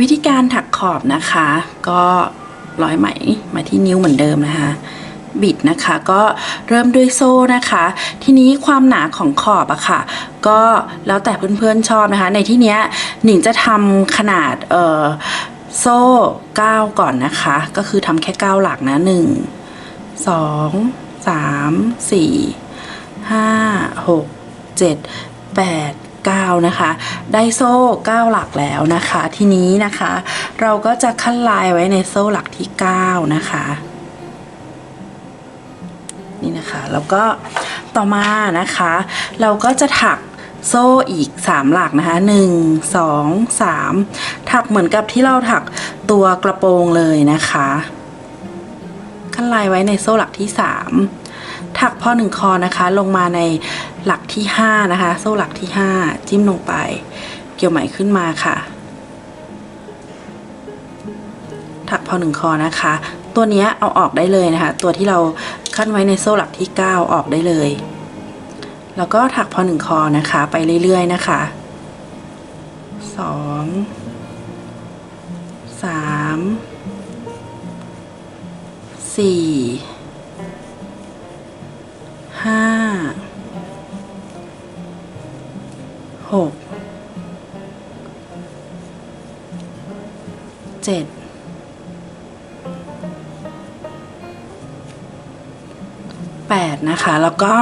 วิธีการถักขอบนะคะ ก็ร้อยไหมมาที่นิ้วเหมือนเดิมนะคะบิดนะคะก็เริ่มด้วยโซ่นะคะ ทีนี้ความหนาของขอบอะค่ะ ก็แล้วแต่เพื่อนๆชอบนะคะ ในที่เนี้ยหนิงจะทำขนาดเอ่อโซ่ 9 ก่อนนะคะ ก็คือทำแค่ 9 หลักนะ 1 2 3 4 5 6 7 8 9 นะคะ ได้โซ่ 9 หลักแล้วนะคะ ทีนี้นะคะ เราก็จะขั้นลายไว้ในโซ่หลักที่ 9 นะคะ นี่นะคะ แล้วก็ต่อมานะคะ เราก็จะถักโซ่อีก 3 หลักนะคะ 1 2 3 ถักเหมือนกับที่เราถักตัวกระโปรงเลยนะคะ ขั้นลายไว้ในโซ่หลักที่ 3 ถักพอหนึ่งคอนะคะ ลงมาในหลักที่ 5 นะคะ โซ่หลักที่ 5 จิ้มลงไป เกี่ยวไหมขึ้นมาค่ะ ถักพอหนึ่งคอนะคะ ตัวเนี้ยเอาออกได้เลยนะคะ ตัวที่เราขั้นไว้ในโซ่หลักที่ 9 ออกได้เลย แล้วก็ถักพอหนึ่งคอนะคะ ไปเรื่อยๆนะคะสองสามสี่ ห้าหกเจ็ด8นะคะ แล้วก็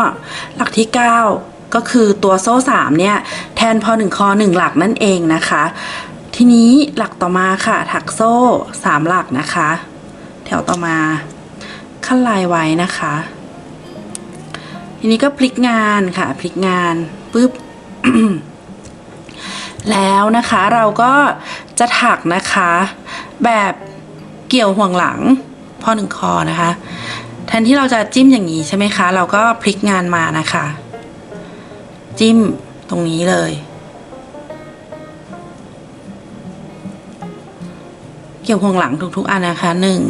หลักที่9ก็คือตัวโซ่3เนี่ย แทนพอ1คอ1หลักนั่นเองนะคะ ทีนี้หลักต่อมาค่ะ ถักโซ่3หลักนะคะ แถวต่อมาขั้นลายไว้นะคะ ทีนี้ก็พลิกงานค่ะ พลิกงานปุ๊บแล้วนะคะเราก็จะถักนะคะ แบบเกี่ยวห่วงหลังพอหนึ่งคอนะคะ แทนที่เราจะจิ้มอย่างนี้ใช่ไหมคะ เราก็พลิกงานมานะคะ จิ้มตรงนี้เลยเกี่ยวห่วงหลังทุกๆอันนะคะหนึ่ง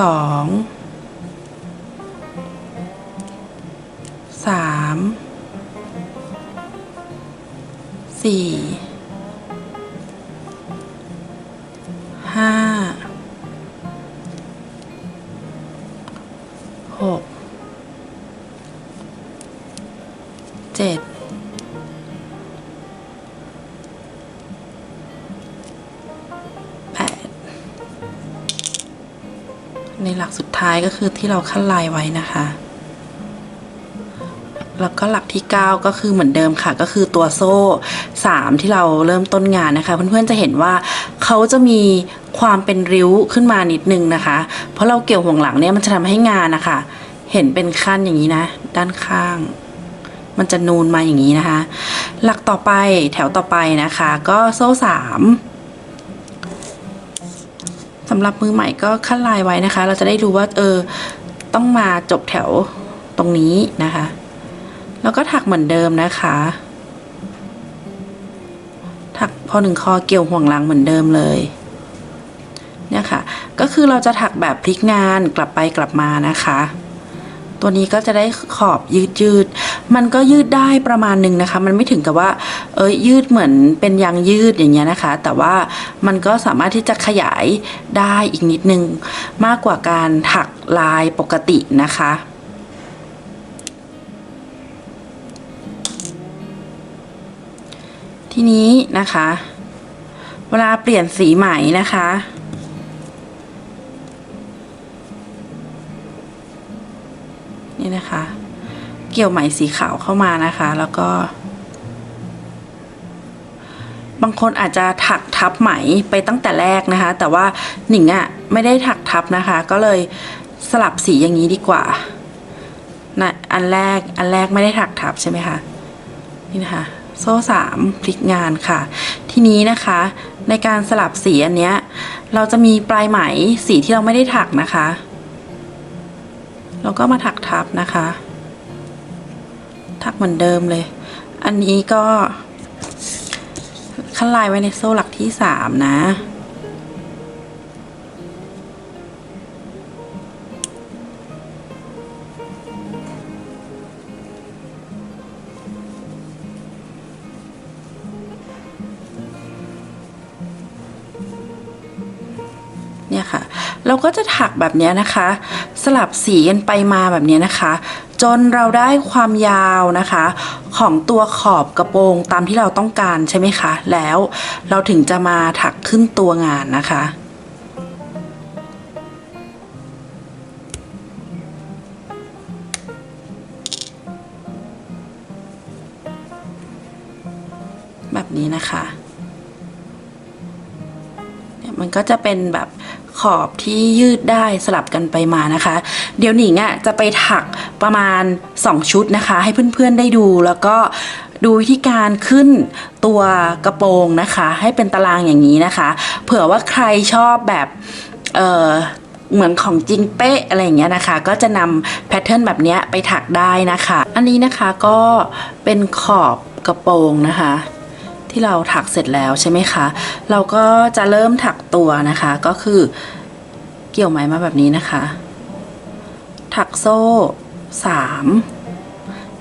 สอง สามสี่ห้าหกเจ็ดแปดในหลักสุดท้ายก็คือที่เราขั้นลายไว้นะคะ แล้วก็หลักที่ 9 ก็คือเหมือนเดิมค่ะ ก็คือตัวโซ่ 3 ที่เราเริ่มต้นงานนะคะ เพื่อนๆจะเห็นว่าเขาจะมีความเป็นริ้วขึ้นมานิดนึงนะคะ เพราะเราเกี่ยวห่วงหลังเนี่ยมันจะทำให้งานนะคะ เห็นเป็นขั้นอย่างนี้นะ ด้านข้าง มันจะนูนมาอย่างนี้นะคะ หลักต่อไปแถวต่อไปนะคะ ก็โซ่สามสำหรับมือใหม่ก็ขั้นลายไว้นะคะ เราจะได้รู้ว่าเออต้องมาจบแถวตรงนี้นะคะ แล้วก็ถักเหมือนเดิมนะคะ ถักพอหนึ่งคอเกี่ยวห่วงหลังเหมือนเดิมเลยเนี่ยค่ะ ก็คือเราจะถักแบบพลิกงานกลับไปกลับมานะคะ ตัวนี้ก็จะได้ขอบยืดยืดๆมันก็ยืดได้ประมาณหนึ่งนะคะ มันไม่ถึงกับว่า เอ้ยยืดเหมือนเป็นยางยืดอย่างเงี้ยนะคะ แต่ว่ามันก็สามารถที่จะขยายได้อีกนิดนึง มากกว่าการถักลายปกตินะคะ ทีนี้นะคะ เวลาเปลี่ยนสีไหมนะคะ นี่นะคะ เกี่ยวไหมสีขาวเข้ามานะคะ แล้วก็ บางคนอาจจะถักทับไหมไปตั้งแต่แรกนะคะ แต่ว่าหนิงอะ่ะไม่ได้ถักทับนะคะ ก็เลยสลับสีอย่างนี้ดีกว่านะอันแรก อันแรกไม่ได้ถักทับใช่ไหมคะ นี่นะคะ โซ่สามพลิกงานค่ะ ทีนี้นะคะในการสลับสีอันเนี้ยเราจะมีปลายไหมสีที่เราไม่ได้ถักนะคะ เราก็มาถักทับนะคะ ถักเหมือนเดิมเลย อันนี้ก็ขั้นลายไว้ในโซ่หลักที่สามนะ เนี่ยค่ะ เราก็จะถักแบบนี้นะคะ สลับสีกันไปมาแบบนี้นะคะ จนเราได้ความยาวนะคะ ของตัวขอบกระโปรงตามที่เราต้องการใช่ไหมคะ แล้วเราถึงจะมาถักขึ้นตัวงานนะคะแบบนี้นะคะ เนี่ยมันก็จะเป็นแบบ ขอบที่ยืดได้สลับกันไปมานะคะ เดี๋ยวหนิงอะ่ะจะไปถักประมาณ 2 ชุดนะคะ ให้เพื่อนๆได้ดูแล้วก็ดูวิธีการขึ้นตัวกระโปรงนะคะ ให้เป็นตารางอย่างนี้นะคะ เผื่อว่าใครชอบแบบเออเหมือนของจริงเป๊ะอะไรอย่างเงี้ยนะคะ ก็จะนำแพทเทิร์นแบบนี้ไปถักได้นะคะ อันนี้นะคะก็เป็นขอบกระโปรงนะคะ ที่เราถักเสร็จแล้วใช่ไหมคะ เราก็จะเริ่มถักตัวนะคะ ก็คือเกี่ยวไหมมาแบบนี้นะคะ ถักโซ่สาม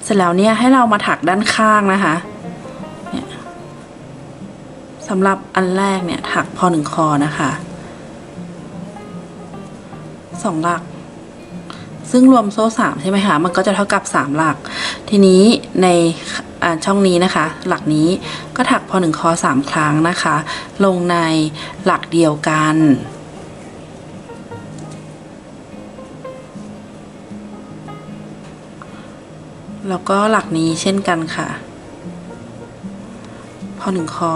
เสร็จแล้วเนี่ยให้เรามาถักด้านข้างนะคะเนี่ยสำหรับอันแรกเนี่ยถักพอหนึ่งคอนะคะสองหลัก ซึ่งรวมโซ่สามใช่ไหมคะ มันก็จะเท่ากับสามหลัก ทีนี้ใน ช่องนี้นะคะ หลักนี้ก็ถักพอหนึ่งคอสามครั้งนะคะ ลงในหลักเดียวกันแล้วก็หลักนี้เช่นกันค่ะ พอหนึ่งคอ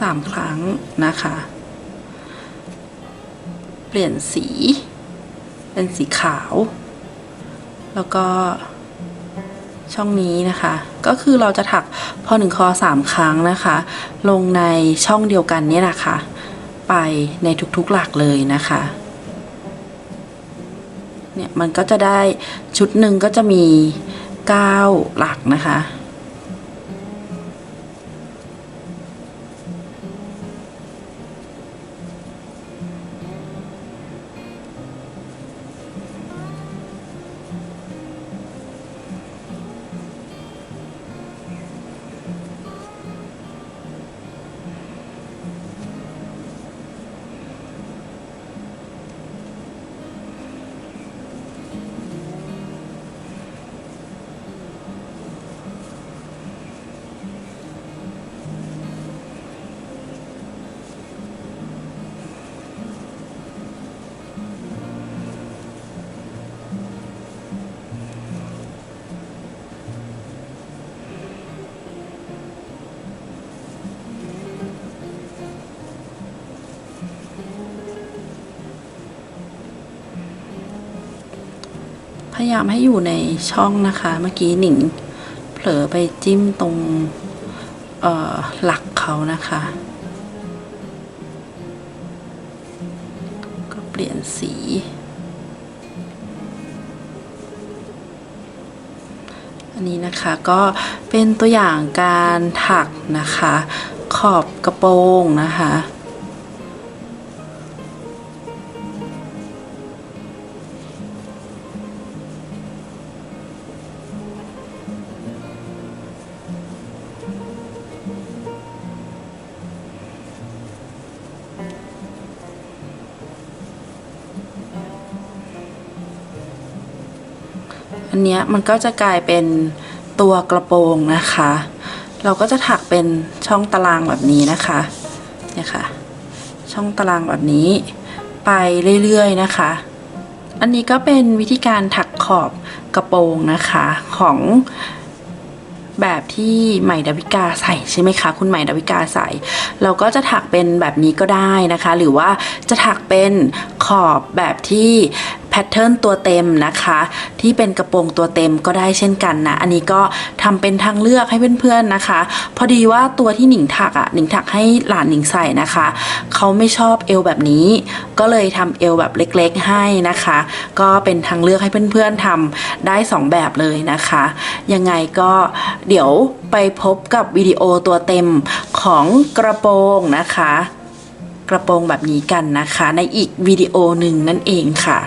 สามครั้งนะคะ เปลี่ยนสี เป็นสีขาว แล้วก็ช่องนี้นะคะ ก็คือเราจะถักพอหนึ่งคอสามครั้งนะคะ ลงในช่องเดียวกันเนี่ยนะคะ ไปในทุกๆหลักเลยนะคะเนี่ยมันก็จะได้ชุดหนึ่งก็จะมี 9 หลักนะคะ ยายามให้อยู่ในช่องนะคะ เมื่อกี้หนิงเผลอไปจิ้มตรงหลักเขานะคะ ก็เปลี่ยนสี อันนี้นะคะก็เป็นตัวอย่างการถักนะคะ ขอบกระโปรงนะคะ อันเนี้ยมันก็จะกลายเป็นตัวกระโปรงนะคะ เราก็จะถักเป็นช่องตารางแบบนี้นะคะเนี่ยค่ะ ช่องตารางแบบนี้ ไปเรื่อยๆนะคะ อันนี้ก็เป็นวิธีการถักขอบกระโปรงนะคะของแบบที่ใหม่ดาวิกาใส่ใช่ไหมคะ คุณใหม่ดาวิกาใส่ เราก็จะถักเป็นแบบนี้ก็ได้นะคะ หรือว่าจะถักเป็นขอบแบบที่ แพทเทิร์นตัวเต็มนะคะ ที่เป็นกระโปรงตัวเต็มก็ได้เช่นกันนะ อันนี้ก็ทำเป็นทางเลือกให้เพื่อนๆนะคะ พอดีว่าตัวที่หนิงถักอะหนิงถักให้หลานหนิงใส่นะคะ เขาไม่ชอบเอวแบบนี้ ก็เลยทำเอวแบบเล็กๆให้นะคะ ก็เป็นทางเลือกให้เพื่อนๆทำได้สองแบบเลยนะคะ ยังไงก็เดี๋ยวไปพบกับวิดีโอตัวเต็มของกระโปรงนะคะ กระโปรงแบบนี้กันนะคะ ในอีกวิดีโอหนึ่งนั่นเองค่ะ